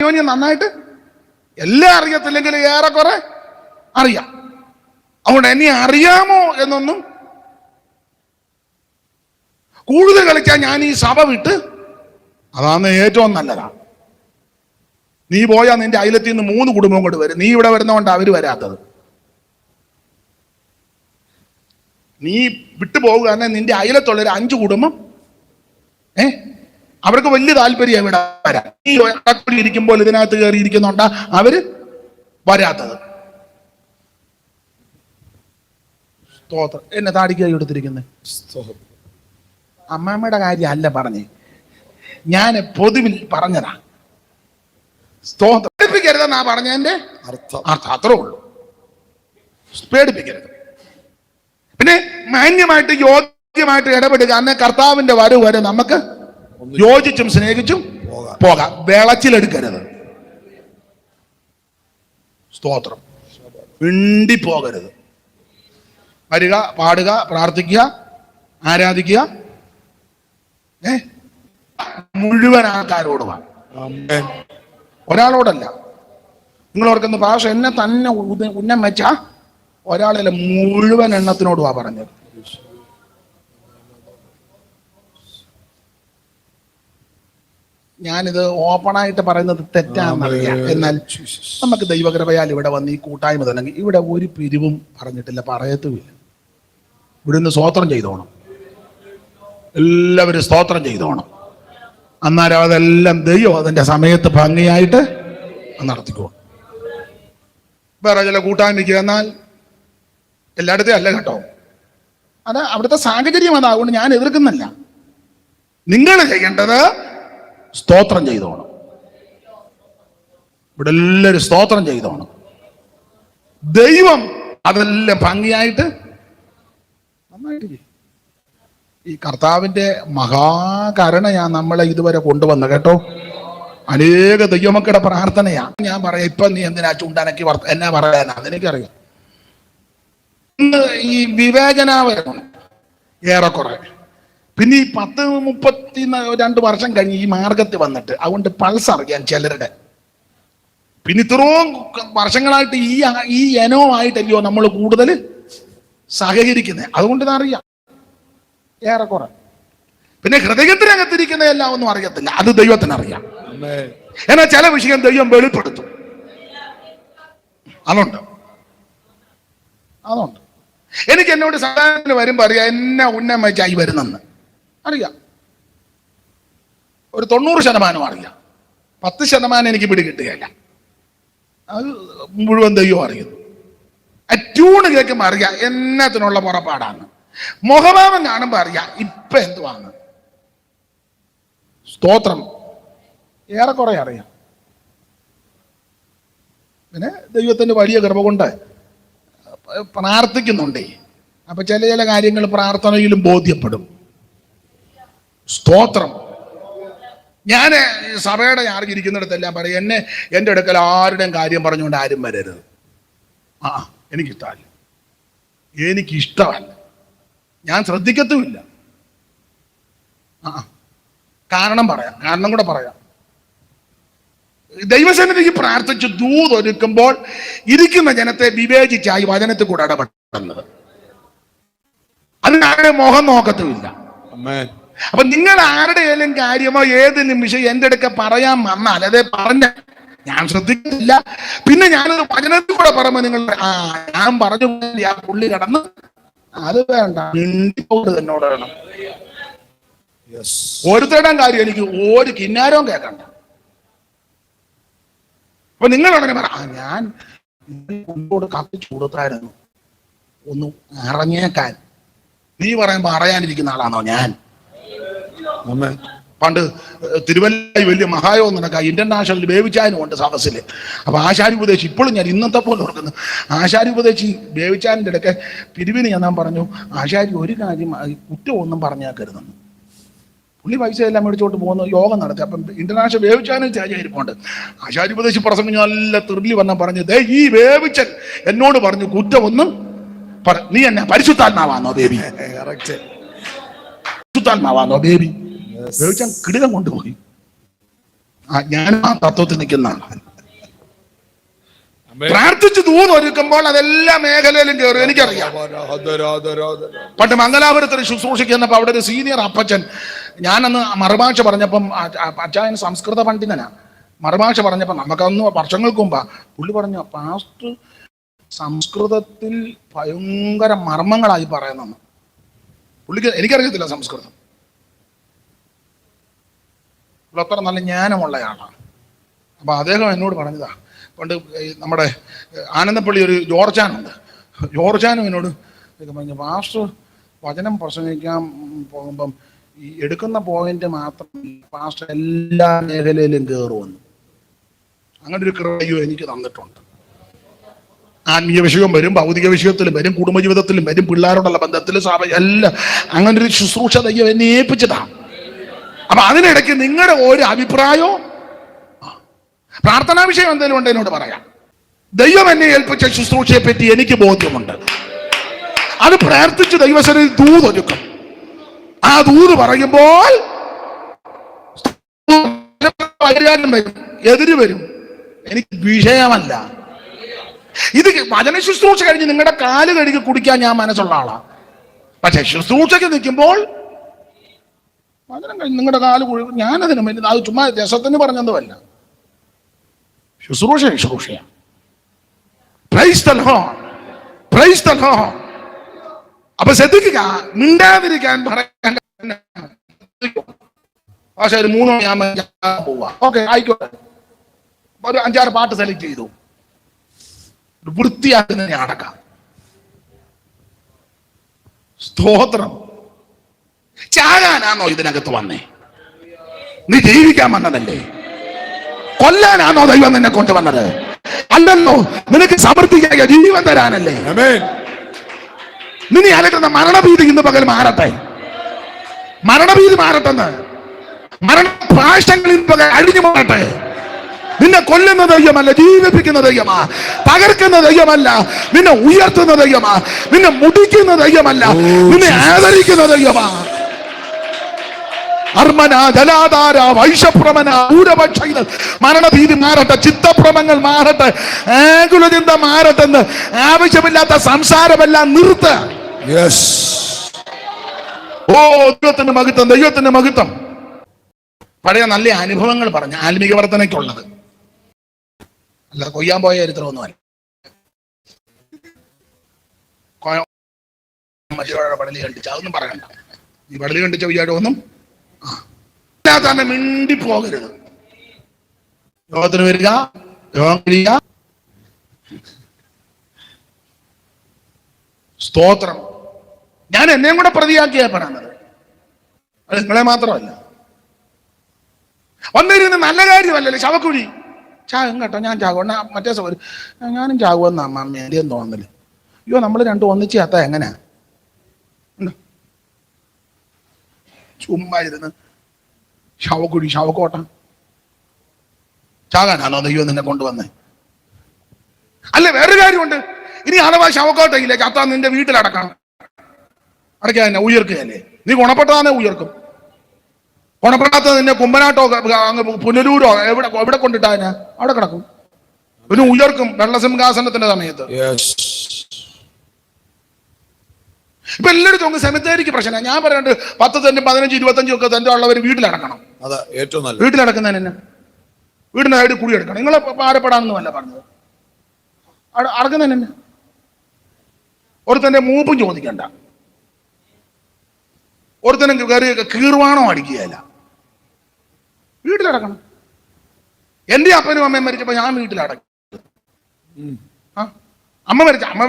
അന്യോന്യം നന്നായിട്ട് എല്ലാം അറിയത്തില്ലെങ്കിൽ ഏറെക്കുറെ അറിയാം. അതുകൊണ്ട് എന്നെ അറിയാമോ എന്നൊന്നും കൂടുതൽ കളിച്ചാൽ ഞാൻ ഈ സഭ വിട്ട് അതാണ് ഏറ്റവും നല്ലതാ. നീ പോയാൽ നിന്റെ അയലത്തിൽ നിന്ന് മൂന്ന് കുടുംബം കൊണ്ട് വരും. നീ ഇവിടെ വരുന്നതുകൊണ്ട് അവർ വരാത്തത്. നീ വിട്ടു പോവുകയാണെ നിന്റെ അയലത്തുള്ളൊരു അഞ്ചു കുടുംബം ഏ? അവർക്ക് വലിയ താല്പര്യം ഇവിടെ വരാൻ ഈ ഒറ്റയ്ക്ക് ഇരിക്കുമ്പോൾ ഇതിനകത്ത് കയറി ഇരിക്കുന്നുണ്ടാ അവർ വരാത്തത്. സ്തോത്രം. എന്നെ താടിക്കായി എടുത്തിരിക്കുന്നത് അമ്മാമ്മയുടെ കാര്യം അല്ല പറഞ്ഞേ. ഞാൻ പൊതുവിൽ പറഞ്ഞതാ. സ്തോത്രം. പേടിപ്പിക്കരുതെന്നാ പറഞ്ഞതിന്റെ അർത്ഥം. അർത്ഥം അത്രേ ഉള്ളൂ. പേടിപ്പിക്കരുത്. പിന്നെ മാന്യമായിട്ട് യോഗ്യമായിട്ട് ഇടപെടുക. അന്നെ കർത്താവിന്റെ വരവ് വരെ നമുക്ക് യോജിച്ചും സ്നേഹിച്ചും പോകാം. വിളച്ചിലെടുക്കരുത്. സ്തോത്രം. വിണ്ടി പോകരുത് വരിക പാടുക പ്രാർത്ഥിക്കുക ആരാധിക്കുക. ഏ? മുഴുവൻ ആൾക്കാരോടുമാണ് ആമേൻ. ഒരാളോടല്ല. നിങ്ങൾ ഓർക്കുന്ന ഭാഷ എന്നെ തന്നെ ഉന്നം വെച്ച ഒരാളല്ല മുഴുവൻ എണ്ണത്തിനോടുവാ പറഞ്ഞത്. ഞാനിത് ഓപ്പണായിട്ട് പറയുന്നത് തെറ്റാണെന്നറിയാം. എന്നാൽ നമുക്ക് ദൈവകൃപയാൽ ഇവിടെ വന്ന് ഈ കൂട്ടായ്മ തന്നെ ഇവിടെ ഒരു പിരിവും പറഞ്ഞിട്ടില്ല പറയത്തുമില്ല. ഇവിടുന്ന് സ്തോത്രം ചെയ്തോണം. എല്ലാവരും സ്തോത്രം ചെയ്തോണം. അന്നേരം അതെല്ലാം ദൈവം അതിന്റെ സമയത്ത് ഭംഗിയായിട്ട് നടത്തിക്കോ വേറെ ചില കൂട്ടായ്മയ്ക്ക് എന്നാൽ എല്ലായിടത്തെയും അല്ല കേട്ടോ. അത് അവിടുത്തെ സാഹചര്യം അതുകൊണ്ട് ഞാൻ എതിർക്കുന്നില്ല. നിങ്ങൾ ചെയ്യേണ്ടത് സ്തോത്രം ചെയ്തോണം. ഇവിടെ എല്ലാവരും സ്തോത്രം ചെയ്തോണം. ദൈവം അതെല്ലാം ഭംഗിയായിട്ട് ഈ കർത്താവിന്റെ മഹാകരുണയാ നമ്മളെ ഇതുവരെ കൊണ്ടുവന്നു കേട്ടോ. അനേക ദൈവമക്കളുടെ പ്രാർത്ഥനയാ. ഞാൻ പറയാം ഇപ്പൊ നീ എന്തിനാ ചൂണ്ടാനക്കി വർത്ത എന്നാ പറയാനാ? അതെനിക്കറിയാം. ഈ വിവേചനാവരണം ഏറെക്കുറെ പിന്നെ ഈ പത്ത് മുപ്പത്തി രണ്ട് വർഷം കഴിഞ്ഞ് ഈ മാർഗത്തിൽ വന്നിട്ട് അതുകൊണ്ട് പൾസ് അറിയാൻ ചിലരുടെ. പിന്നെ ഇത്രയും വർഷങ്ങളായിട്ട് ഈ ഈ ഇനവുമായിട്ടല്ലയോ നമ്മൾ കൂടുതൽ സഹകരിക്കുന്നത് അതുകൊണ്ട് അറിയാം. ഏറെക്കുറെ. പിന്നെ ഹൃദയത്തിനകത്തിരിക്കുന്ന എല്ലാം ഒന്നും അറിയത്തില്ല. അത് ദൈവത്തിന് അറിയാം. ആമേൻ എന്നാൽ ചില വിഷയം ദൈവം വെളിപ്പെടുത്തും. അതുണ്ട്. അതുണ്ട്. എനിക്ക് എന്നോട് സാധാരണ വരുമ്പോ അറിയാം എന്നെ ഉന്നം വെച്ചായി വരുന്നെന്ന്. അറിയാം. ഒരു തൊണ്ണൂറ് ശതമാനം അറിയാം. പത്ത് ശതമാനം എനിക്ക് പിടി കിട്ടുകയില്ല. അത് മുഴുവൻ ദൈവം അറിയുന്നു. അറ്റൂണ് കേൾക്കുമ്പോൾ അറിയാം എന്നത്തിനുള്ള പുറപ്പാടാണ്. മുഖഭാവം കാണുമ്പോൾ അറിയാം ഇപ്പൊ എന്തുവാണ് സ്തോത്രം. ഏറെക്കുറെ അറിയാം. പിന്നെ ദൈവത്തിന്റെ വലിയ കൃപ കൊണ്ട് പ്രാർത്ഥിക്കുന്നുണ്ടേ. അപ്പൊ ചില ചില കാര്യങ്ങൾ പ്രാർത്ഥനയിലും ബോധ്യപ്പെടും. സ്തോത്രം. ഞാൻ സഭയുടെ ആർക്ക് ഇരിക്കുന്നിടത്തെല്ലാം പറയും എന്നെ എന്റെ അടുക്കൽ ആരുടെയും കാര്യം പറഞ്ഞുകൊണ്ട് ആരും വരരുത്. ആ എനിക്കിഷ്ടമല്ല എനിക്കിഷ്ടമല്ല. ഞാൻ ശ്രദ്ധിക്കത്തുമില്ല. ആ കാരണം പറയാം കാരണം കൂടെ പറയാം. ദൈവസന്നിധിക്ക് പ്രാർത്ഥിച്ച് ദൂതൊരുക്കുമ്പോൾ ഇരിക്കുന്ന ജനത്തെ വിവേചിച്ചായി വചനത്തിൽ കൂടെ ഇടപെടുന്നത്. അതിനാരുടെ മുഖം നോക്കത്തുമില്ല. അപ്പൊ നിങ്ങൾ ആരുടെയെങ്കിലും കാര്യമോ ഏത് നിമിഷം എന്റെ അടുക്ക പറയാൻ വന്നാൽ അതെ പറഞ്ഞ ഞാൻ ശ്രദ്ധിക്കുന്നില്ല. പിന്നെ ഞാനത് വചനത്തിൽ കൂടെ പറയുമ്പോ നിങ്ങൾ ആ ഞാൻ പറഞ്ഞു ആ പുള്ളി കടന്ന് അത് വേണ്ട മിണ്ടിപ്പോട് എന്നോട് വേണം. യെസ് ഓരോരുത്തരുടെയും കാര്യം എനിക്ക് ഒരു കിന്നാരവും കേൾക്കണ്ട. അപ്പൊ നിങ്ങൾ ഉടനെ പറ "ആ, ഞാൻ കൊണ്ടോട് കത്തിച്ചു കൊടുത്തായിരുന്നു. ഒന്ന് ഇറങ്ങിയേക്കാൻ. നീ പറയുമ്പോ അറിയാനിരിക്കുന്ന ആളാണോ ഞാൻ? പണ്ട് തിരുവല്ലായി വലിയ മഹായോഗം നടക്കുക ഇന്റർനാഷണൽ വേവിച്ചാനും ഉണ്ട് സദസ്സിൽ അപ്പൊ ആശാരി ഉപദേശി ഇപ്പോഴും ഞാൻ ഇന്നത്തെ പോലെ ഓർക്കുന്നു. ആശാരി ഉപദേശി വേവിച്ചാനിന്റെ ഇടയ്ക്ക് പിരിവിന് ഞാൻ പറഞ്ഞു ആശാരി ഒരു കാര്യം കുറ്റമൊന്നും പറഞ്ഞേക്കരുതെന്ന് പുള്ളി പൈസ എല്ലാം മേടിച്ചോട്ട് പോകുന്നു യോഗം നടത്തി. അപ്പം ഇന്റർനാഷണൽ വേവിച്ചാനും ചാരിയായിരിപ്പുണ്ട് ആശാരി ഉപദേശി പ്രസംഗം നല്ല തിർലി വന്ന പറഞ്ഞു ദേ ഈ വേവിച്ചൻ എന്നോട് പറഞ്ഞു കുറ്റമൊന്നും പറ നീ എന്നെ പരിശുദ്ധാത്മാവാന്നോ ബേബി? പരിശുദ്ധാത്മാവാന്നോ ബേബി? വേവിച്ചാൻ കിടിലം കൊണ്ടുപോയി. ആ ഞാൻ ആ തത്വത്തിൽ നിൽക്കുന്നതാണ്. പ്രാർത്ഥിച്ചു തൂന്നൊരുക്കുമ്പോൾ അതെല്ലാ മേഖലയിലും കയറും. എനിക്കറിയാം. പണ്ട് മംഗലാപുരത്തിന് ശുശ്രൂഷിക്കുന്നപ്പോ അവിടെ ഒരു സീനിയർ അപ്പച്ചൻ ഞാനന്ന് മറുഭാഷ പറഞ്ഞപ്പം അച്ചായൻ സംസ്കൃത പണ്ഡിതനാ. മറുഭാഷ പറഞ്ഞപ്പം നമുക്കന്ന് വർഷങ്ങൾക്ക് മുമ്പാ പുള്ളി പറഞ്ഞു പാസ്റ്റ് സംസ്കൃതത്തിൽ ഭയങ്കര മർമ്മങ്ങളായി പറയുന്നെന്ന് പുള്ളിക്ക് എനിക്കറിയത്തില്ല സംസ്കൃതം. അത്ര നല്ല ജ്ഞാനമുള്ളയാണ് അപ്പോൾ അദ്ദേഹം എന്നോട് പറഞ്ഞതാ പണ്ട് നമ്മുടെ ആനന്ദപ്പള്ളി ഒരു ജോർജാനുണ്ട് ജോർജാനും എന്നോട് പറഞ്ഞു പാസ്റ്റർ വചനം പ്രസംഗിക്കാൻ പോകുമ്പം ഈ എടുക്കുന്ന പോയിന്റ് മാത്രം പാസ്റ്റർ എല്ലാ മേഖലയിലും കയറുമെന്ന് അങ്ങനെ ഒരു കൃപയോ എനിക്ക് തന്നിട്ടുണ്ട്. ആത്മീയ വിഷയവും വരും ഭൗതിക വിഷയത്തിലും വരും കുടുംബജീവിതത്തിലും വരും പിള്ളേരോടുള്ള ബന്ധത്തിലും സഭ എല്ലാം അങ്ങനെ ഒരു ശുശ്രൂഷ ദൈവം എന്നെ ഏൽപ്പിച്ചതാണ് അപ്പൊ അതിനിടയ്ക്ക് നിങ്ങളുടെ ഒരു അഭിപ്രായവും പ്രാർത്ഥനാ വിഷയം എന്തെങ്കിലും ഉണ്ട് എന്നോട് പറയാം. ദൈവം എന്നെ ഏൽപ്പിച്ച ശുശ്രൂഷയെ പറ്റി എനിക്ക് ബോധ്യമുണ്ട്. അത് പ്രാർത്ഥിച്ച് ദൈവസനിൽ ദൂതൊരുക്കും ആ ദൂത് പറയുമ്പോൾ വരും എതിര് വരും. എനിക്ക് വിഷയമല്ല. ഇത് വചന ശുശ്രൂഷ കഴിഞ്ഞ് നിങ്ങളുടെ കാൽ കഴുകി കുടിക്കാൻ ഞാൻ മനസ്സുള്ള ആളാണ് പക്ഷെ ശുശ്രൂഷയ്ക്ക് നിൽക്കുമ്പോൾ വചനം കഴിഞ്ഞ് നിങ്ങളുടെ കാൽ കുഴി ഞാനതിന് വേണ്ടി അത് ചുമ്മാ രസത്തിന് പറഞ്ഞതുമല്ല. ശുശ്രൂഷ ശുശ്രൂഷയാണ് അപ്പൊ ശ്രദ്ധിക്കുക മിണ്ടാതിരിക്കാൻ പറയാൻ പക്ഷെ ഒരു മൂന്ന് മണിയാകുമ്പോൾ പോവാ. ഓക്കെ ആയിക്കോട്ടെ. ഒരു അഞ്ചാറ് പാട്ട് സെലക്ട് ചെയ്തു. വൃത്തിയാക്കുന്നതിനെ അടക്കാം. സ്തോത്രം. ചാകാനാണോ ഇതിനകത്ത് വന്നേ? നീ ജീവിക്കാൻ വന്നതല്ലേ? കൊല്ലാനാണോ ദൈവം നിന്നെ കൊണ്ടുവന്നത് അല്ലല്ലോ നിനക്ക് സമർത്ഥിക്കാൻ ജീവൻ തരാനല്ലേ. നിന്നെ അലട്ടുന്ന മരണഭീതി ഇന്ന് പകൽ മാറട്ടെ. മരണഭീതി മാറട്ടെന്ന്. മരണപ്രാശങ്ങൾ ഇന്ന് പകൽ അഴിഞ്ഞു മാറട്ടെ. നിന്നെ കൊല്ലുന്ന ദൈവമല്ല ജീവിപ്പിക്കുന്ന ദൈവമാ. തകർക്കുന്ന ദൈവമല്ല നിന്നെ ഉയർത്തുന്ന ദൈവമാ. നിന്നെ മുടിക്കുന്ന ദൈവമല്ല നിന്നെ ആദരിക്കുന്ന ദൈവമാ. അർമ്മന ജലാധാര വൈഷപ്രമന ഊരപക്ഷങ്ങൾ മരണഭീതി മാറട്ടെ ചിത്തഭ്രമങ്ങൾ മാറട്ടെ ആകുലചിന്ത മാറട്ടെന്ന് ആവശ്യമില്ലാത്ത സംസാരമെല്ലാം നിർത്ത. യെസ് ഓ ദൈവത്തിന്റെ മഹത്വം ദൈവത്തിന്റെ മഹത്വം. പഴയ നല്ല അനുഭവങ്ങൾ പറഞ്ഞു ആത്മീക വർധനയ്ക്കുള്ളത്. അല്ല കൊയ്യാൻ പോയ ചരിത്രമൊന്നുമല്ല. മറ്റൊരാളുടെ മറ്റേ പടലി കണ്ടിച്ച അതൊന്നും പറയണ്ട ഈ പടലി കണ്ടിച്ച വിചാരമൊന്നും അല്ലാതെ തന്നെ മിണ്ടി പോകരുത്. യോഗത്തിന് വരിക യോഗം കഴിയുക സ്തോത്രം. ഞാൻ എന്നെയും കൂടെ പ്രതിയാക്കിയാ പറയുന്നത് അത് നിങ്ങളെ മാത്രമല്ല. വന്നിരുന്ന് നല്ല കാര്യമല്ലല്ലോ ശവക്കുഴി. ചാകും കേട്ടോ ഞാൻ ചാകും. മറ്റേ സൗകര്യം ഞാനും ചാകുമെന്നാ അമ്മ എന്റെ തോന്നൽ അയ്യോ നമ്മൾ രണ്ടും ഒന്നിച്ച് ചത്ത എങ്ങനെയാ ചുമ്മാ ഇരുന്ന് ശവക്കുഴി ശവക്കോട്ട ചാകാനാണോ ദൈവം നിന്നെ കൊണ്ടുവന്നേ? അല്ല വേറൊരു കാര്യമുണ്ട്. ഇനി അഥവാ ശവക്കോട്ടയില്ലേ ചത്താ നിന്റെ വീട്ടിലടക്കണം അടക്കാൻ തന്നെ ഉയർക്കുകയല്ലേ? നീ ഗുണപ്പെട്ടതാന്നെ ഉയർക്കും. ഗുണപ്പെടാത്ത നിന്നെ കുമ്പനാട്ടോ അങ്ങ് പുനലൂരോ എവിടെ എവിടെ കൊണ്ടിട്ടാ അവിടെ കിടക്കും. പിന്നെ ഉയർക്കും വെള്ളസിംഹാസനത്തിന്റെ സമയത്ത്. ഇപ്പൊ എല്ലായിടത്തും നമുക്ക് സെമിത്തേരിക്ക് പ്രശ്നം. ഞാൻ പറയാണ്ട് പത്ത് സെന്റും പതിനഞ്ച് ഇരുപത്തഞ്ചും ഒക്കെ സെന്റ് ഉള്ളവർ വീട്ടിലടക്കണം അതാ ഏറ്റവും നല്ലത്. വീട്ടിലടക്കുന്നതിന് തന്നെ. വീടിന് സൈഡിൽ കുടി എടുക്കണം. നിങ്ങളെ ഭാരപ്പെടാമെന്നുമല്ല പറഞ്ഞത്. അട- അടക്കുന്നതിന് തന്നെ. ഒരുത്തന്റെ മൂപ്പും ചോദിക്കണ്ട. ഒരുത്തനും കയറി കീറുവാണോ അടിക്കുകയല്ല വീട്ടിലടക്കണം എന്റെ അപ്പനും അമ്മയും മരിച്ചപ്പോ ഞാൻ വീട്ടിലടക്കും ആ? അമ്മ മരിച്ച അമ്മ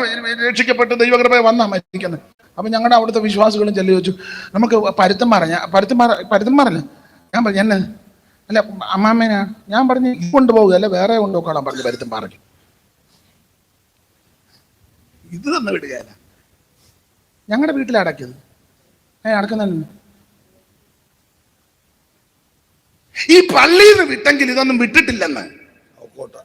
രക്ഷിക്കപ്പെട്ട് ദൈവകൃപ വന്ന മരിക്കുന്നത് അപ്പൊ ഞങ്ങളുടെ അവിടുത്തെ വിശ്വാസികളും ചെല്ലു ചോദിച്ചു നമുക്ക് പരുത്തം പറഞ്ഞ പരുത്തം പറ പരുത്തം പറഞ്ഞ ഞാൻ പറഞ്ഞു എന്നെ അല്ല അമ്മാമ്മേനാ ഞാൻ പറഞ്ഞു കൊണ്ടുപോകുക അല്ല വേറെ കൊണ്ടുപോക്കോളാം പറഞ്ഞു പരുത്തം പറഞ്ഞു ഇത് തന്നെ വിടുകയല്ല. ഞങ്ങളുടെ വീട്ടിൽ അടക്കിയത്. ഞാൻ അടക്കുന്നില്ല ഈ പള്ളിയിൽ നിന്ന് വിട്ടെങ്കിൽ ഇതൊന്നും വിട്ടിട്ടില്ലെന്ന്. കോട്ട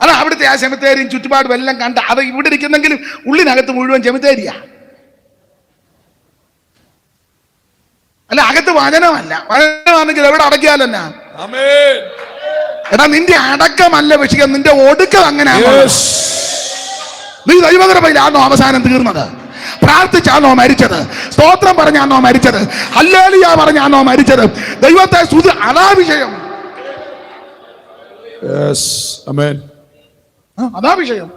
അത് അവിടുത്തെ ആ ചെമിത്തേരിയും ചുറ്റുപാടും എല്ലാം കണ്ട അത് ഇവിടെ ഇരിക്കുന്നെങ്കിലും ഉള്ളിനകത്ത് മുഴുവൻ ചെമിത്തേരിയാ അല്ല അകത്ത് വചനമല്ല. വചനമാണെങ്കിൽ എവിടെ അടക്കിയാലെന്നാ എടാ നിന്റെ അടക്കമല്ല പക്ഷേ നിന്റെ ഒടുക്കം അങ്ങനെയാണ് നീ ദൈവകൃപയിലാണോ അവസാനം തീർന്നത്? പ്രാർത്ഥിച്ചാണോ മരിച്ചത്? സ്തോത്രം പറഞ്ഞാണോ മരിച്ചത്? ഹല്ലേലിയ പറഞ്ഞാണോ മരിച്ചത്? ദൈവത്തെ സുതി അതാ വിഷയം ആ, അതാ വിഷയം.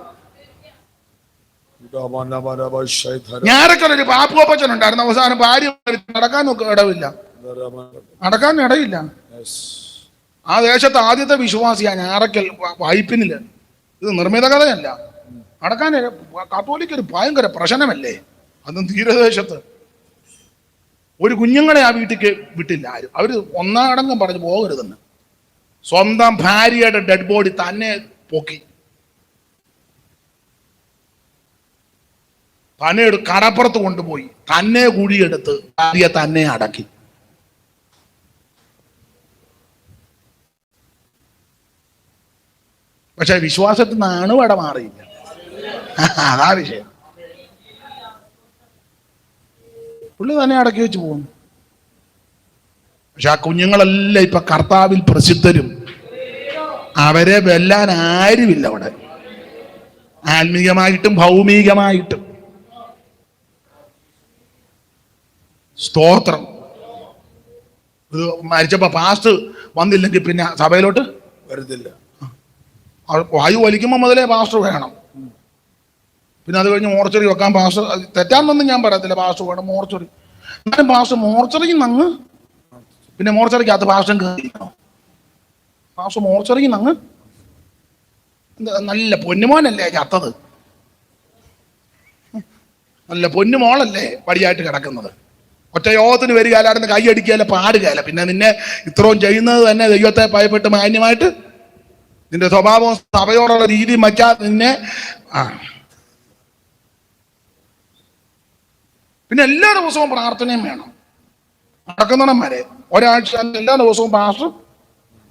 ഞാനൊക്കെ ഒരു പാപ്പുവപ്പച്ചൻ ഉണ്ടായിരുന്നു അവസാനം ഭാര്യ. നടക്കാൻ ഇടവില്ല. നടക്കാൻ ഇടയില്ല. ആ ദേശത്തെ ആദ്യത്തെ വിശ്വാസിയാ ഞാറക്കൽ വായ്പിനിൽ ഇത് നിർമ്മിത കഥയല്ല നടക്കാൻ കത്തോലിക്ക് ഒരു ഭയങ്കര പ്രശ്നമല്ലേ? അതും തീരദേശത്ത്. ഒരു കുഞ്ഞുങ്ങളെ ആ വീട്ടിലേക്ക് വിട്ടില്ല. ആരും അവർ ഒന്നാടങ്കം പറഞ്ഞു പോകരുതെന്ന്. സ്വന്തം ഭാര്യയുടെ ഡെഡ് ബോഡി തന്നെ പൊക്കി. തന്നെ ഒരു കടപ്പുറത്ത് കൊണ്ടുപോയി. തന്നെ കുഴിയെടുത്ത് ഭാര്യ തന്നെ അടക്കി. പക്ഷെ വിശ്വാസത്തിൽ നിന്നാണ് വട മാറിയില്ല. അതാ വിഷയം. പുള്ളി തന്നെ അടക്കി വെച്ച് പോകുന്നു. പക്ഷെ ആ കുഞ്ഞുങ്ങളെല്ലാം ഇപ്പൊ കർത്താവിൽ പ്രസിദ്ധരും. അവരെ വെല്ലാൻ ആരുമില്ല അവിടെ. ആത്മീകമായിട്ടും ഭൗമികമായിട്ടും. സ്തോത്രം. ഇത് മരിച്ചപ്പോ പാസ്റ്റ് വന്നില്ലെങ്കിൽ പിന്നെ സഭയിലോട്ട് വരുന്നില്ല വായു വലിക്കുമ്പോൾ മുതലേ പാസ്റ്റർ വേണം. പിന്നെ അത് കഴിഞ്ഞ് മോർച്ചറി വെക്കാൻ പാസ്റ്റർ തെറ്റാന്നൊന്നും ഞാൻ പറയത്തില്ല പാസ്റ്റർ വേണം മോർച്ചറി. എന്നാലും പാസ്റ്റർ മോർച്ചറിയിൽ നങ്ങ് പിന്നെ മോർച്ചറിക്കകത്ത് പാസ്റ്റർ കയറിയിരിക്കണോ പാസ്റ്റർ മോർച്ചറിക്ക് അങ്ങ് നല്ല പൊന്നുമോനല്ലേ ചത്തത് നല്ല പൊന്നുമോളല്ലേ വടിയായിട്ട് കിടക്കുന്നത്. ഒറ്റ യോഗത്തിന് വരികയല്ലായിരുന്നു കൈ അടിക്കുകയല്ല പാടുകയല്ല. പിന്നെ നിന്നെ ഇത്രയും ചെയ്യുന്നത് തന്നെ ദൈവത്തെ ഭയപ്പെട്ട് മാന്യമായിട്ട് നിന്റെ സ്വഭാവവും സഭയോടുള്ള രീതി മറ്റാ നിന്നെ ആ. പിന്നെ എല്ലാ ദിവസവും പ്രാർത്ഥനയും വേണം. അടക്കുന്നിടന്മാരെ ഒരാഴ്ച എല്ലാ ദിവസവും പാസ്റ്റർ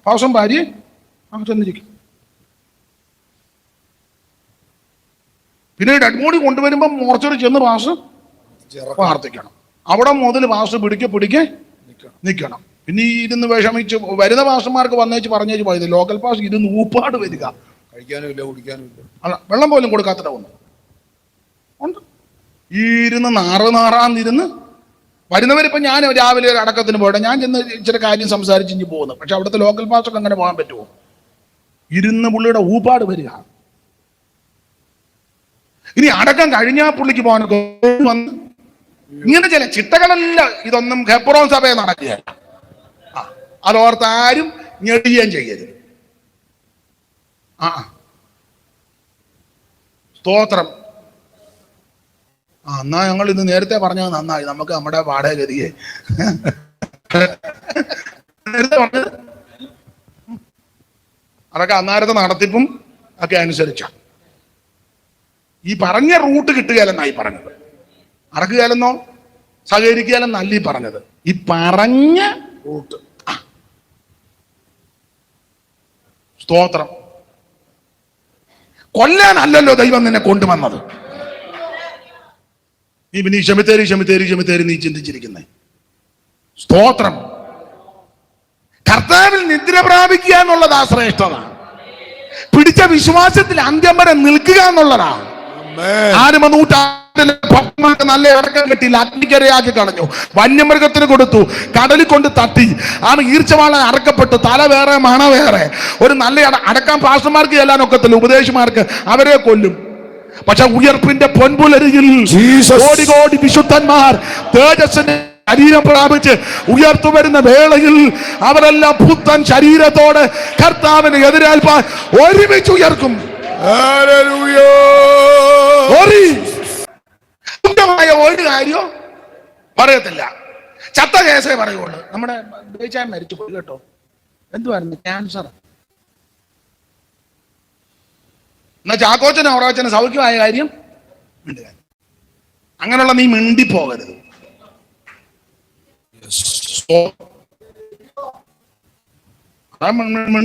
പാസ്റ്ററും ഭാര്യ അങ്ങ് ചെന്നിരിക്കും. പിന്നെ ഡെഡ് ബോഡി കൊണ്ടുവരുമ്പോൾ മോർച്ചറി ചെന്ന് പാസ് പ്രാർത്ഥിക്കണം. അവിടെ മുതൽ പാസ് പിടിക്കെ പിടിക്കെ നിൽക്കണം പിന്നെ ഈ ഇരുന്ന് വിഷമിച്ച് വരുന്ന പാസ്റ്റർമാർക്ക് വന്നേച്ച് പറഞ്ഞേച്ച് പോയത് ലോക്കൽ പാസ് ഇരുന്ന് ഊപ്പാട് വരിക. കഴിക്കാനുമില്ല കുടിക്കാനുമില്ല. അല്ല വെള്ളം പോലും കൊടുക്കാത്തിട ഒന്ന്. ഉണ്ട്. ഈ ഇരുന്ന് നാറ് നാറാന്നിരുന്ന് വരുന്നവരിപ്പം ഞാൻ രാവിലെ ഒരു അടക്കത്തിന് പോയിട്ട് ഞാൻ ചെന്ന് ഇച്ചിരി കാര്യം സംസാരിച്ച് ഇഞ്ഞ് പോകുന്നു. പക്ഷെ അവിടുത്തെ ലോക്കൽ പാസ്റ്റർക്ക് അങ്ങനെ പോകാൻ പറ്റുമോ? ഇരുന്ന് പുള്ളിയുടെ ഊപ്പാട് വരിക. ഇനി അടക്കം കഴിഞ്ഞാൽ പുള്ളിക്ക് പോകാൻ വന്ന് ഇങ്ങനെ ചില ചിട്ടകളല്ല ഇതൊന്നും ഹെപ്രോൺ സഭയെ നടക്കുകയല്ല ആ അതോർത്ത് ആരും ഞെടുകയും ചെയ്യരുത്. ആ. സ്തോത്രം. ആ എന്നാ ഞങ്ങൾ ഇന്ന് നേരത്തെ പറഞ്ഞത് നന്നായി. നമുക്ക് നമ്മുടെ പാഠഗതിയെ നേരത്തെ പറഞ്ഞത് അതൊക്കെ അന്നേരത്തെ നടത്തിപ്പും ഒക്കെ അനുസരിച്ച. ഈ പറഞ്ഞ റൂട്ട് കിട്ടുകയല്ലെന്നായി പറഞ്ഞത്. അറക്കുകയല്ലെന്നോ സഹകരിക്കുകയല്ലെന്നല്ല ഈ പറഞ്ഞത്. ഈ പറഞ്ഞ റൂട്ട്. സ്തോത്രം. കൊല്ലാനല്ലല്ലോ ദൈവം നിന്നെ കൊണ്ടുവന്നത്. നീ പിന്നെ ക്ഷമിത്തേരി ക്ഷമിത്തേരി ക്ഷമിത്തേരി നീ ചിന്തിച്ചിരിക്കുന്നേ. സ്തോത്രം. കർത്താവിൽ നിദ്ര പ്രാപിക്കുക എന്നുള്ളതാ ശ്രേഷ്ഠത. പിടിച്ച വിശ്വാസത്തിൽ അന്ത്യം വരെ നിൽക്കുക എന്നുള്ളതാ. ആരും നൂറ്റാണ്ടിലെ ഭക്തന്മാർക്ക് നല്ല ഇറക്കം കിട്ടിയില്ല അഗ്നിക്കരയാക്കി കളഞ്ഞു. വന്യമൃഗത്തിന് കൊടുത്തു കടലിൽ കൊണ്ട് തട്ടി. ആണ് ഈർച്ചവാള അറക്കപ്പെട്ടു തല വേറെ മണ വേറെ. ഒരു നല്ല അടക്കാൻ പാസ്റ്റർമാർക്ക് ചെല്ലാൻ ഒക്കത്തില്ല ഉപദേശമാർക്ക് അവരെ കൊല്ലും. പക്ഷെ ഉയർപ്പിന്റെ പൊൻപുലരിയിൽ Jesus. കോടി കോടി വിശുദ്ധന്മാർ തേജസ്സിന്റെ ശരീരം പ്രാപിച്ച് ഉയർത്തു വരുന്ന വേളയിൽ അവരെല്ലാം പുത്തൻ ശരീരത്തോടെ കർത്താവിന് എതിരേൽപ്പാൻ ഒരുമിച്ച് ഉയർക്കും. ഒരു. കാര്യവും പറയത്തില്ല. ചത്ത കേസേ പറയുള്ളൂ. നമ്മുടെ മരിച്ചു പോയി കേട്ടോ. എന്തുവായിരുന്നു? ക്യാൻസർ എന്നാ ചാക്കോച്ചനും അവറാച്ചനും സൗഖ്യമായ കാര്യം? മിണ്ടുക. അങ്ങനെയുള്ള നീ മിണ്ടിപ്പോകരുത്.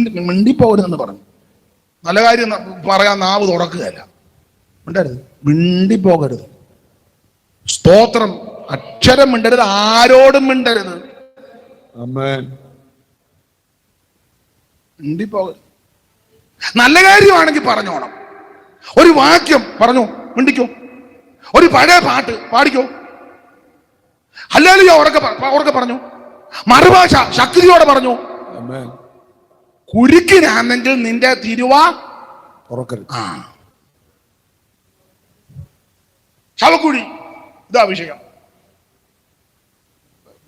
മിണ്ടിപ്പോകരുതെന്ന് പറഞ്ഞു. നല്ല കാര്യം പറയാൻ നാവ് തുറക്കുകയല്ല. മിണ്ടരുത്. മിണ്ടിപ്പോകരുത്. സ്തോത്രം. അക്ഷരം മിണ്ടരുത്. ആരോടും മിണ്ടരുത്. മിണ്ടിപ്പോകരുത്. നല്ല കാര്യമാണെങ്കിൽ പറഞ്ഞോണം. ഒരു വാക്യം പറഞ്ഞോ മിണ്ടിക്കോ? ഒരു പഴയ പാട്ട് പാടിക്കോ? അല്ലാലിയോ ഉറക്കെ പറഞ്ഞു? മറുഭാഷ ശക്തിയോടെ പറഞ്ഞു? കുരുക്കിനാന്നെങ്കിൽ കുരുക്കിനാണെങ്കിൽ നിന്റെ തിരുവ ആ. ശവക്കുഴി ഇതാ വിഷയം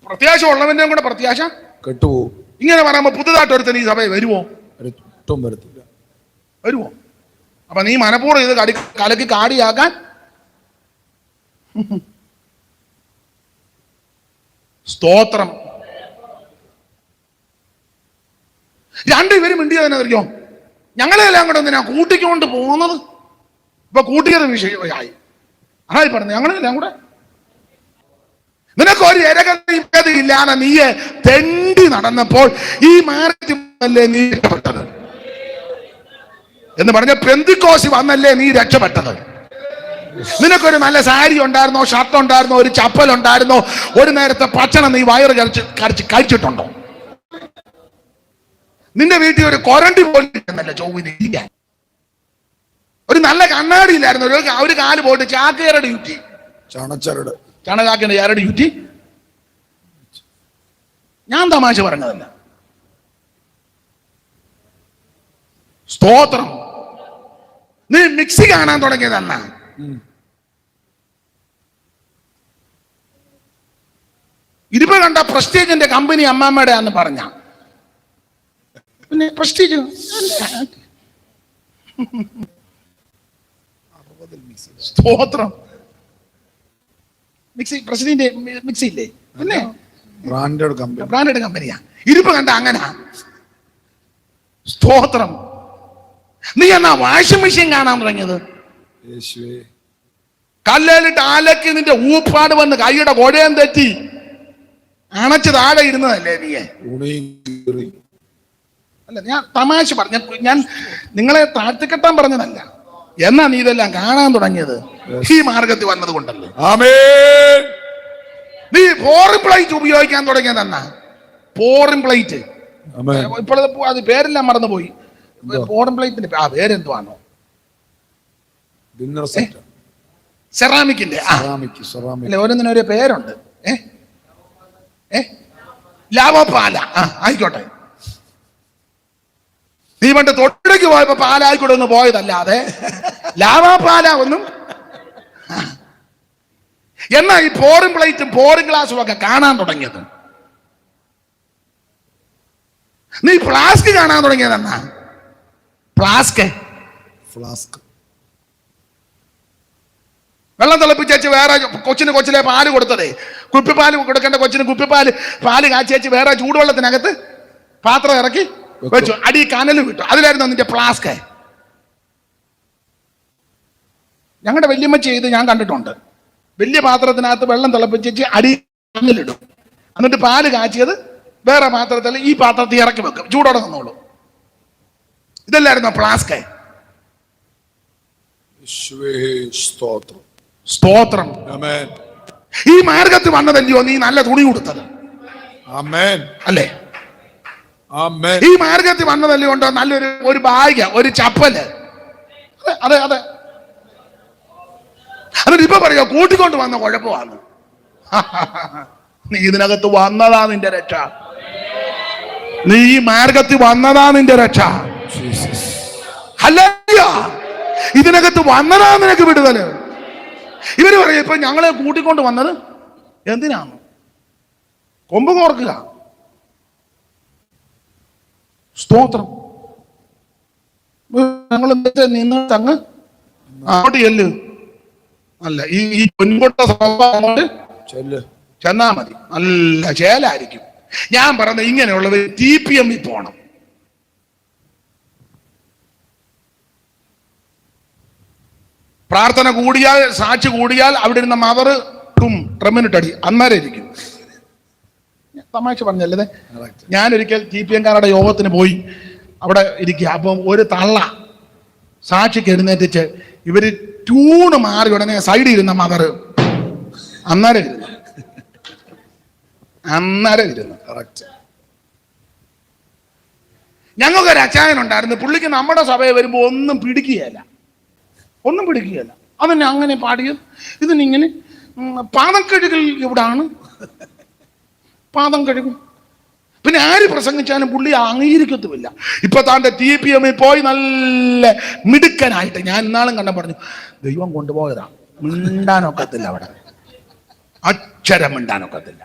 പ്രത്യാശ ഉള്ളവന്റെ കൂടെ പ്രത്യാശ? കെട്ടുപോകും. ഇങ്ങനെ പറയുമ്പോ പുതുതായിട്ട് ഒരുത്തൻ ഈ സഭയിൽ വരുമോ വരുമോ അപ്പൊ നീ മനഃപൂർവം ഇത് കടി കലക്ക് കാടിയാക്കാൻ സ്തോത്രം. രണ്ടുപേരും ഇന്ത്യ തന്നെ അറിയോ ഞങ്ങളെല്ലാം കൂടെ എന്തിനാ കൂട്ടിക്കൊണ്ട് പോകുന്നത്. ഇപ്പൊ കൂട്ടിയത് വിഷയമായി. ആയി പറഞ്ഞു ഞങ്ങളെല്ലാം കൂടെ? നിനക്ക് ഒരു ഇരകഥയില്ലാതെ നീയെ തെണ്ടി നടന്നപ്പോൾ ഈ മാറ്റി നീ രക്ഷപ്പെട്ടത് എന്ന് പറഞ്ഞ പെന്തിക്കോസി വന്നല്ലേ നീ രക്ഷപ്പെട്ടത്? നിനക്കൊരു നല്ല സാരി ഉണ്ടായിരുന്നോ ഷർട്ട് ഉണ്ടായിരുന്നോ ഒരു ചപ്പൽ ഉണ്ടായിരുന്നോ ഒരു നേരത്തെ ഭക്ഷണം നീ വയറ് കരച്ച് കരച്ച് കഴിച്ചിട്ടുണ്ടോ? നിന്റെ വീട്ടിൽ ഒരു കൊരണ്ടി പോലും ചൊവ്വിന് ഇരിക്കാൻ. ഒരു നല്ല കണ്ണാടി ഇല്ലായിരുന്നു. ഒരു ഒരു കാൽ പോയിട്ട് ചാക്കയറുടെ യുറ്റി ചണച്ചരട്. ചണകാക്കിന്റെ ചാരടി യുറ്റി ഞാൻ തമാശ പറഞ്ഞതല്ല. സ്തോത്രം. നീ മിക്സി കാണാൻ തുടങ്ങിയതല്ല. ഇരുപ കണ്ട പ്രസ്റ്റീജിന്റെ കമ്പനി അമ്മാമ്മയുടെ ആന്ന് പറഞ്ഞ. പിന്നെ പ്രസ്റ്റീജ്? സ്തോത്രം. മിക്സി പ്രസിഡന്റ് മിക്സി ഇല്ലേ പിന്നെ? Branded company. ബ്രാൻഡഡ് കമ്പനിയാ. ഇരുപ്പ് കണ്ട അങ്ങനെ. സ്തോത്രം. നീ എന്നാ വാഷിംഗ് മെഷീൻ കാണാൻ തുടങ്ങിയത്? കല്ലേലിട്ട് ആലക്കി നിന്റെ ഊപ്പാട് വന്ന് കൈയുടെ കൊടയം തെറ്റി. അണച്ച് താഴെ ഇരുന്നതല്ലേ നീയെ? അല്ല ഞാൻ തമാശ പറഞ്ഞ ഞാൻ നിങ്ങളെ താഴ്ത്തിക്കെട്ടാൻ പറഞ്ഞതല്ല. എന്നാ നീ ഇതെല്ലാം കാണാൻ തുടങ്ങിയത്? ഈ മാർഗത്തിൽ വന്നത് കൊണ്ടല്ലേ നീ ഫോറിൻ പ്ലേറ്റ് ഉപയോഗിക്കാൻ തുടങ്ങിയതെന്നാ? ഫോറിൻ പ്ലേറ്റ് ഇപ്പോഴത്തെ അത് പേരെല്ലാം മറന്നുപോയി. ഫോറിൻ പ്ലേറ്റിന്റെ ആ പേരെന്തുവാണോ ഡിന്നർ സെറ്റ് സെറാമിക്കിന്റെ സെറാമിക് സെറാമിക്. അല്ലെ ഓരോന്നിനും ഒരു പേരുണ്ട്. ഏ? ഏ? ലാവപാല ആ ആയിക്കോട്ടെ. നീ പണ്ട് തൊട്ടിടയ്ക്ക് പോയപ്പോ പാലായിക്കൂടെ ഒന്ന് പോയതല്ലാതെ ലാവാപാല ഒന്നും ആ. എന്നാ ഈ പോറും പ്ലേറ്റും പോറും ഗ്ലാസും ഒക്കെ കാണാൻ തുടങ്ങിയത്? നീ ഫ്ലാസ്ക് കാണാൻ തുടങ്ങിയതെന്നാ? ഫ്ലാസ്ക്. ഫ്ലാസ്ക്. വെള്ളം തിളപ്പിച്ചേച്ച് വേറെ കൊച്ചിന് കൊച്ചിലെ പാൽ കൊടുത്തതേ. കുപ്പിപ്പാൽ കൊടുക്കേണ്ട കൊച്ചിന് കുപ്പിപ്പാൽ പാൽ കാച്ചേച്ച് വേറെ ചൂടുവെള്ളത്തിനകത്ത് പാത്രം ഇറക്കി വെച്ചു. അടി കനൽ വിട്ടു. അതിലായിരുന്നു നിന്റെ ഫ്ലാസ്ക്. ഞങ്ങളുടെ വല്യമ്മ ചെയ്ത് ഞാൻ കണ്ടിട്ടുണ്ട്. വലിയ പാത്രത്തിനകത്ത് വെള്ളം തിളപ്പിച്ചേച്ച് അടി കനലിടും. എന്നിട്ട് പാൽ കാച്ചിയത് വേറെ പാത്രത്തിൽ ഈ പാത്രത്തിൽ ഇറക്കി വെക്കും. ചൂടോടെ നിന്നോളൂ. ഇതല്ലായിരുന്നു ഫ്ലാസ്ക് സ്തോത്രം. ഈ മാർഗത്തിൽ വന്നതല്ലയോ നീ നല്ല തുണി കൊടുത്തത് അല്ലേ? ഈ മാർഗത്തിൽ വന്നതല്ലേ ഉണ്ടോ നല്ലൊരു ഒരു ബാഗ് ഒരു ചപ്പൽ. അതെ അതെ എന്നിട്ട് ഇപ്പൊ പറയാ കൂട്ടിക്കൊണ്ട് വന്ന കുഴപ്പമാണ്. നീ ഇതിനകത്ത് വന്നതാ നിന്റെ രക്ഷ. നീ ഈ മാർഗത്തിൽ വന്നതാ നിന്റെ രക്ഷ. ഇതിനകത്ത് വന്നതാ നിനക്ക് വിടുതൽ. ഇവർ പറയും ഇപ്പൊ ഞങ്ങളെ കൂട്ടിക്കൊണ്ട് വന്നത് എന്തിനാണ്? കൊമ്പ് കോർക്കുക. സ്തോത്രം. ഞങ്ങൾ നിന്ന് തങ്ങ് അങ്ങ് അങ്ങോട്ട് ചെല്ല്. അല്ല ഈ ഈ പൊൻകൊട്ട സ്വഭാവം അങ്ങോട്ട് ചെല്ല്. ചെന്നാ മതി. നല്ല ചേലായിരിക്കും. ഞാൻ പറഞ്ഞ ഇങ്ങനെയുള്ളവർ ടി പി എമ്മിൽ പോണം. പ്രാർത്ഥന കൂടിയാൽ സാക്ഷി കൂടിയാൽ അവിടെ ഇരുന്ന മദർ ടും അടി അന്നേരം ഇരിക്കും തമാശ പറഞ്ഞല്ലേ? ഞാനൊരിക്കൽ ടി പി എംകാരുടെ യോഗത്തിന് പോയി. അവിടെ ഇരിക്കുക. അപ്പം ഒരു തള്ള സാക്ഷിക്ക് എഴുന്നേറ്റിച്ച് ഇവർ ട്യൂണ് മാറി ഉടനെ സൈഡിൽ ഇരുന്ന മദർ അന്നേരം ഇരുന്നു അന്നേരം ഇരുന്നു കറക്റ്റ് ഞങ്ങൾക്കൊരു അച്ചായൻ ഉണ്ടായിരുന്നു പുള്ളിക്ക് നമ്മുടെ സഭയിൽ വരുമ്പോൾ ഒന്നും പിടിക്കുകയല്ല. ഒന്നും പിടിക്കുകയല്ല. അതന്നെ അങ്ങനെ പാടിയത്. ഇതിനിങ്ങനെ പാദം കഴുകൽ എവിടാണ്? പാദം കഴുകും. പിന്നെ ആര് പ്രസംഗിച്ചാലും പുള്ളി അംഗീകരിക്കത്തുമില്ല. ഇപ്പൊ താന്റെ ടി പി എമ്മിൽ പോയി നല്ല മിടുക്കനായിട്ട് ഞാൻ ഇന്നാളും കണ്ട പറഞ്ഞു ദൈവം കൊണ്ടുപോയതാ. മിണ്ടാനൊക്കത്തില്ല അവിടെ. അക്ഷരം മിണ്ടാനൊക്കത്തില്ല.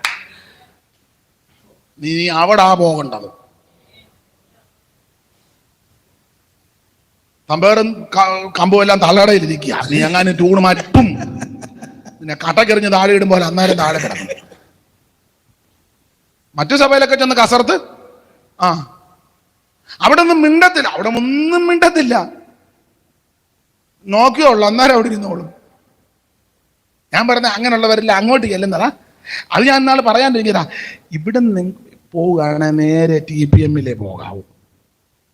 നീ അവിടെ ആ പോകേണ്ടത്. തമ്പേറും കമ്പും എല്ലാം തള്ളടയിലിരിക്കുക നീ അങ്ങനെ തൂണ് മാറ്റും പിന്നെ കട്ടക്കെറിഞ്ഞ് താഴെ ഇടുമ്പോൾ അന്നേരം താഴെ കിടക്കും. മറ്റു സഭയിലൊക്കെ ചെന്ന് കസർത്ത് ആ. അവിടെ ഒന്നും മിണ്ടത്തില്ല അവിടെ ഒന്നും മിണ്ടത്തില്ല. നോക്കിയോളൂ അന്നേരം അവിടെ ഇരുന്നോളും. ഞാൻ പറഞ്ഞ അങ്ങനെയുള്ളവരില്ല അങ്ങോട്ട് ചെല്ലുന്നതാ. അത് ഞാൻ ഇന്നാൾ പറയാണ്ടിരിക്കുന്നതാ ഇവിടെ നിന്ന് പോവുകയാണെങ്കിൽ നേരെ ടി പി എമ്മിലേ പോകാവൂ.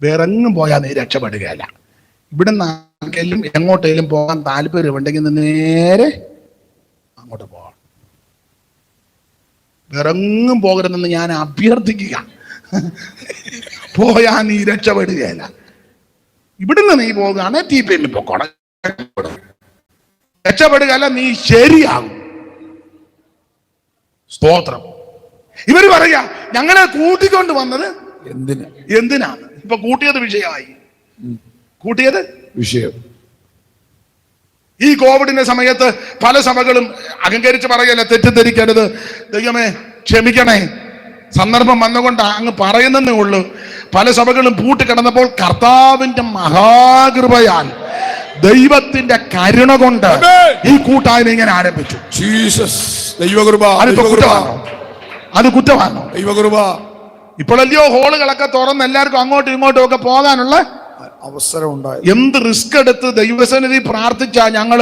വേറെങ്ങും പോയാൽ നീ രക്ഷപ്പെടുകയല്ല ഇവിടെ നിന്നും എങ്ങോട്ടേലും പോകാൻ താല്പര്യമുണ്ടെങ്കിൽ നേരെ അങ്ങോട്ട് പോകണം. വേറെങ്ങും പോകരുതെന്ന് ഞാൻ അഭ്യർത്ഥിക്കുക. പോയാ നീ രക്ഷപ്പെടുകയല്ല. ഇവിടുന്ന് നീ പോകുകയാണെ ടി പി എമ്മിൽ പൊക്കോണം രക്ഷപ്പെടുകയല്ല നീ ശരിയാകും. സ്തോത്രം. ഇവർ പറയാ ഞങ്ങളെ കൂട്ടിക്കൊണ്ട് വന്നത് എന്തിനാ? എന്തിനാണ്? ഇപ്പൊ കൂട്ടിയത് വിഷയമായി. കൂട്ടിയത്? വിഷയം. ഈ കോവിഡിന്റെ സമയത്ത് പല സഭകളും അഹങ്കരിച്ച് പറയല്ല തെറ്റിദ്ധരിക്കരുത്. ദൈവമേ ക്ഷമിക്കണേ. സന്ദർഭം വന്നുകൊണ്ട് അങ്ങ് പറയുന്നേ ഉള്ളൂ. പല സഭകളും പൂട്ടിക്കിടന്നപ്പോൾ കർത്താവിന്റെ മഹാകൃപയാൽ ദൈവത്തിന്റെ കരുണ കൊണ്ട് ഈ കൂട്ടായ്മ ഇങ്ങനെ ആരംഭിച്ചു. ജീസസ് ദൈവകൃപ. കുറ്റമാണോ? അത് കുറ്റമാണോ? ദൈവകൃപ. ഇപ്പോഴല്ലയോ ഹോളുകളൊക്കെ തുറന്ന് എല്ലാവർക്കും അങ്ങോട്ടും ഇങ്ങോട്ടും ഒക്കെ പോകാനുള്ള അവസരം ഉണ്ടായി എന്ത് റിസ്ക് എടുത്ത് ദൈവസന്നിധി പ്രാർത്ഥിച്ചാ ഞങ്ങൾ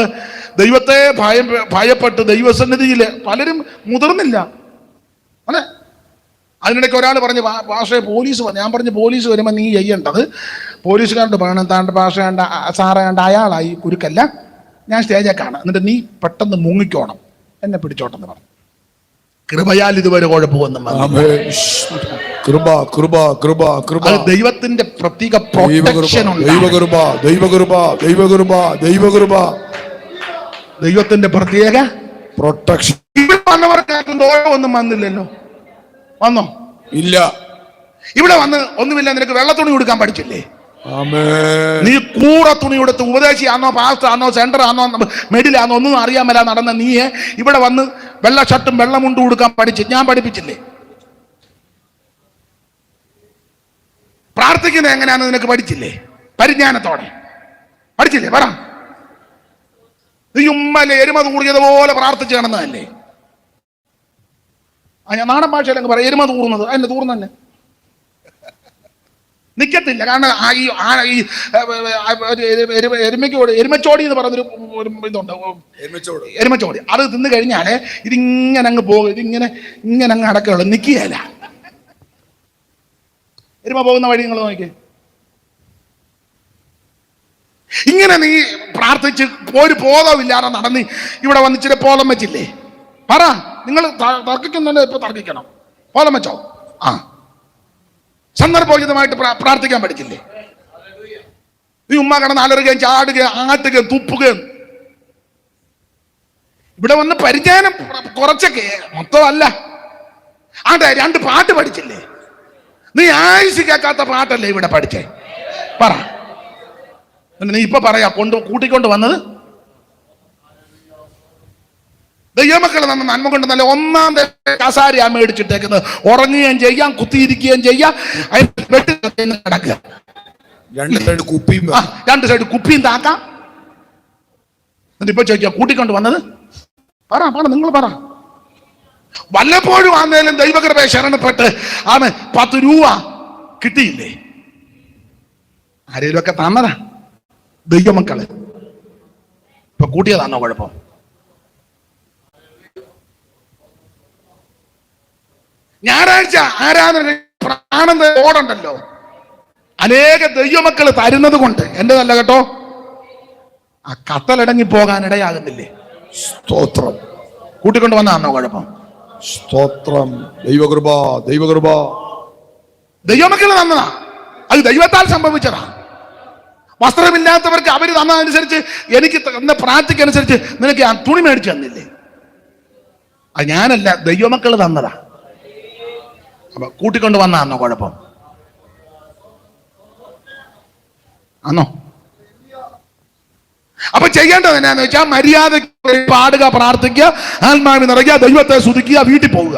ദൈവത്തെ ഭയം ഭയപ്പെട്ട് ദൈവസന്നിധിയിൽ പലരും മുതിർന്നില്ല. അല്ലെ? അതിനിടയ്ക്ക് ഒരാൾ പറഞ്ഞു ഭാഷയെ പോലീസ് വന്നു ഞാൻ പറഞ്ഞു പോലീസ് വരുമ്പോൾ നീ ചെയ്യേണ്ടത് പോലീസുകാരുടെ പറയണം. താണ്ട് ഭാഷ കണ്ട സാറേ കണ്ട അയാളായി കുരുക്കല്ല. ഞാൻ സ്റ്റേജേക്കാണ് കാണാം എന്നിട്ട് നീ പെട്ടെന്ന് മുങ്ങിക്കോണം. എന്നെ പിടിച്ചോട്ടെന്ന് പറഞ്ഞു. കൃപയാൽ ഇതുവരെ കുഴപ്പമൊന്നും. കൃപ കൃപ കൃപ കൃപ. ദൈവത്തിന്റെ പ്രത്യേക പ്രൊട്ടക്ഷൻ ദൈവകൃപ ദൈവകൃപ ദൈവകൃപ ദൈവകൃപ ദൈവത്തിന്റെ പ്രത്യേക പ്രൊട്ടക്ഷൻ ഇവിടെ വന്നവർക്കാർക്കും ദോഷമൊന്നും വന്നില്ലല്ലോ. വന്നോ? ഇല്ല. ഇവിടെ വന്ന് ഒന്നുമില്ല നിനക്ക് വെള്ളത്തുണി കൊടുക്കാൻ പഠിച്ചില്ലേ? നീ കൂറ തുണി കൊടുത്ത് ഉപദേശിയാണോ പാസ്റ്റർ ആണോ സെന്റർ ആണോ മെഡിലാണോ ഒന്നും അറിയാൻ മേല നടന്ന നീയെ ഇവിടെ വന്ന് വെള്ള ഷർട്ടും വെള്ളമുണ്ടും കൊടുക്കാൻ പഠിച്ച് ഞാൻ പഠിപ്പിച്ചില്ലേ? പ്രാർത്ഥിക്കുന്നത് എങ്ങനെയാണെന്ന് നിനക്ക് പഠിച്ചില്ലേ? പരിജ്ഞാനത്തോടെ. പഠിച്ചില്ലേ? പറ. നീ ഉമ്മല്ലേ എരുമ തൂറിയതുപോലെ പ്രാർത്ഥിച്ചു കാണുന്നതല്ലേ ആ ഞാൻ നാടൻ ഭാഷയിലങ്ങ് പറയാം എരുമ തൂറുന്നത് അല്ലെ തൂർന്ന് തന്നെ. നിക്കത്തില്ല. കാരണം ആ ഈ ആ ഈ എരുമയ്ക്കോട് എരുമച്ചോടി എന്ന് പറഞ്ഞൊരു ഇതുണ്ട്. എരുമച്ചോടി. എരുമച്ചോടി. അത് തിന്നു കഴിഞ്ഞാൽ ഇതിങ്ങനെ അങ്ങ് പോകും. ഇതിങ്ങനെ ഇങ്ങനെ അങ്ങ് അടക്കുള്ളൂ നിക്കുകയല്ല എരുമ പോകുന്ന വഴി നിങ്ങൾ നോക്കിയേ ഇങ്ങനെ നീ പ്രാർത്ഥിച്ച് ഒരു ബോധമില്ലാതെ നടന്ന് ഇവിടെ വന്ന് ഇച്ചിരി പോലം വെച്ചില്ലേ? പറ നിങ്ങൾ തർക്കിക്കുന്നുണ്ട് ഇപ്പൊ തർക്കിക്കണം. പോലം വെച്ചോ. ആ. സന്ദർഭോചിതമായിട്ട് പ്രാർത്ഥിക്കാൻ പഠിച്ചില്ലേ? നീ ഉമ്മ കിടന്ന് അലറുകയും ചാടുകയും ആട്ടുകയും തുപ്പുകയും. ഇവിടെ വന്ന് പരിചയനം പ്ര- കുറച്ചൊക്കെ മൊത്തമല്ല. അതെ രണ്ട് പാട്ട് പഠിച്ചില്ലേ? നീ ആയുസ് കേൾക്കാത്ത പാട്ടല്ലേ ഇവിടെ പഠിച്ചേ? പറ. നീ ഇപ്പൊ പറയാ കൊണ്ട് കൂട്ടിക്കൊണ്ട് വന്നത്? ദൈവമക്കളെ നമ്മൾ നന്മ കൊണ്ട് നല്ല ഒന്നാം കസാരി ആ മേടിച്ചിട്ടേക്കുന്നത്. ഉറങ്ങുകയും ചെയ്യാം കുത്തിയിരിക്കുകയും ചെയ്യാം. അതിന് കിടക്കുക. രണ്ട് സൈഡ് കുപ്പിയും രണ്ട് സൈഡ് കുപ്പിയും താക്കാം. എന്നിട്ട് ഇപ്പൊ ചോദിക്കാം കൂട്ടിക്കൊണ്ട് വന്നത്? പറ പറ നിങ്ങൾ പറ. വല്ലപ്പോഴും ആന്നേലും ദൈവകൃപയെ ശരണപ്പെട്ട് ആണ് പത്ത് രൂപ കിട്ടിയില്ലേ? ആരെങ്കിലും ഒക്കെ തന്നതാ? ദൈവമക്കൾ. ഇപ്പൊ കൂട്ടിയതാണോ കുഴപ്പം? ഞായറാഴ്ച ആരാധന പ്രാണന്ത ഓടുണ്ടല്ലോ. അനേക ദൈവമക്കൾ തരുന്നത് കൊണ്ട്. എന്റേതല്ല കേട്ടോ? ആ കത്തലടങ്ങി പോകാൻ ഇടയാകുന്നില്ലേ? സ്തോത്രം. കൂട്ടിക്കൊണ്ട് വന്നാന്നോ കുഴപ്പം? സ്തോത്രം. ദൈവകൃപ ദൈവകൃപ. ദൈവമക്കൾ തന്നതാ. അത് ദൈവത്താൽ സംഭവിച്ചതാ. വസ്ത്രമില്ലാത്തവർക്ക് അവർ തന്നതനുസരിച്ച് എനിക്ക് തന്ന പ്രാർത്ഥിക്കനുസരിച്ച് നിനക്ക് ആ തുണി മേടിച്ചു തന്നില്ലേ? അത് ഞാനല്ല ദൈവമക്കൾ തന്നതാ. അപ്പൊ കൂട്ടിക്കൊണ്ട് വന്നാന്നോ കുഴപ്പം? ആന്നോ അപ്പൊ ചെയ്യേണ്ടത് എന്നാന്ന് വെച്ചാൽ മര്യാദയ്ക്ക് പാടുക പ്രാർത്ഥിക്കുക ആത്മാവിന് നിറയ്ക്കുക ദൈവത്തെ സ്തുതിക്കുക വീട്ടിൽ പോവുക.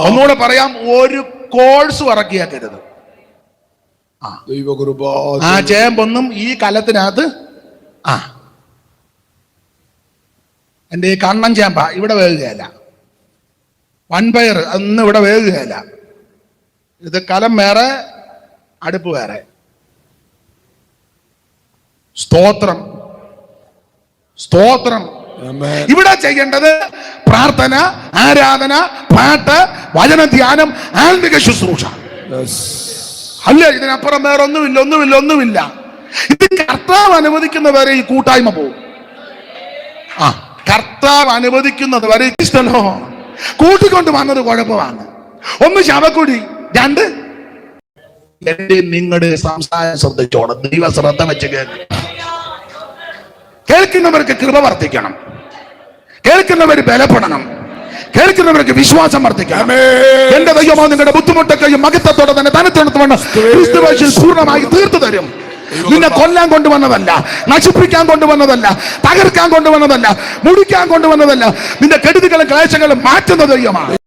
ഒന്നുകൂടെ പറയാം ഒരു കോഴ്സ് ഇറക്കിയാക്കരുത് ആ ചേമ്പൊന്നും ഈ കലത്തിനകത്ത് ആ. എന്റെ ഈ കണ്ണൻ ചേമ്പ ഇവിടെ വേകുകയല്ല. വൻപയർ അന്ന് ഇവിടെ വേകുകയല്ല. ഇത് കലം വേറെ അടുപ്പ് വേറെ. സ്തോത്രം. സ്തോത്രം. ഇവിടെ ചെയ്യേണ്ടത് പ്രാർത്ഥന ആരാധന പാട്ട് വചന ധ്യാനം ആത്മിക ശുശ്രൂഷ. അല്ല? ഇതിനപ്പുറം വേറെ ഒന്നുമില്ല ഒന്നുമില്ല. ഒന്നുമില്ല ഇത് കർത്താവ് അനുവദിക്കുന്നവരെ ഈ കൂട്ടായ്മ പോകും. ആ കർത്താവ് അനുവദിക്കുന്നത് വരെ ഇഷ്ടമല്ലോ കൂട്ടിക്കൊണ്ട് വന്നത് കുഴപ്പമാണ്. ഒന്ന് ശവക്കുടി രണ്ട്. എന്റെ നിങ്ങളുടെ സംസാരം ശ്രദ്ധിച്ചോണം. ദൈവ ശ്രദ്ധ വെച്ച് കേൾക്കും കേൾക്കുന്നവർക്ക് കൃപ വർദ്ധിക്കണം. കേൾക്കുന്നവർ ബലപ്പെടണം. കേൾക്കുന്നവർക്ക് വിശ്വാസം വർദ്ധിക്കണം. എന്റെ ദൈവമോ നിങ്ങളുടെ ബുദ്ധിമുട്ടൊക്കെയും മകത്വത്തോടെ തന്നെ തനത്തെടുത്തുകൊണ്ട് ക്രിസ്തുവേശിൽ പൂർണമായി തീർത്തു തരും. നിന്നെ കൊല്ലാൻ കൊണ്ടുവന്നതല്ല നശിപ്പിക്കാൻ കൊണ്ടുവന്നതല്ല തകർക്കാൻ കൊണ്ടുവന്നതല്ല മുടിക്കാൻ കൊണ്ടുവന്നതല്ല നിന്റെ കെടുതികളും ക്ലേശങ്ങളും മാറ്റുന്ന ദൈവമാണ്.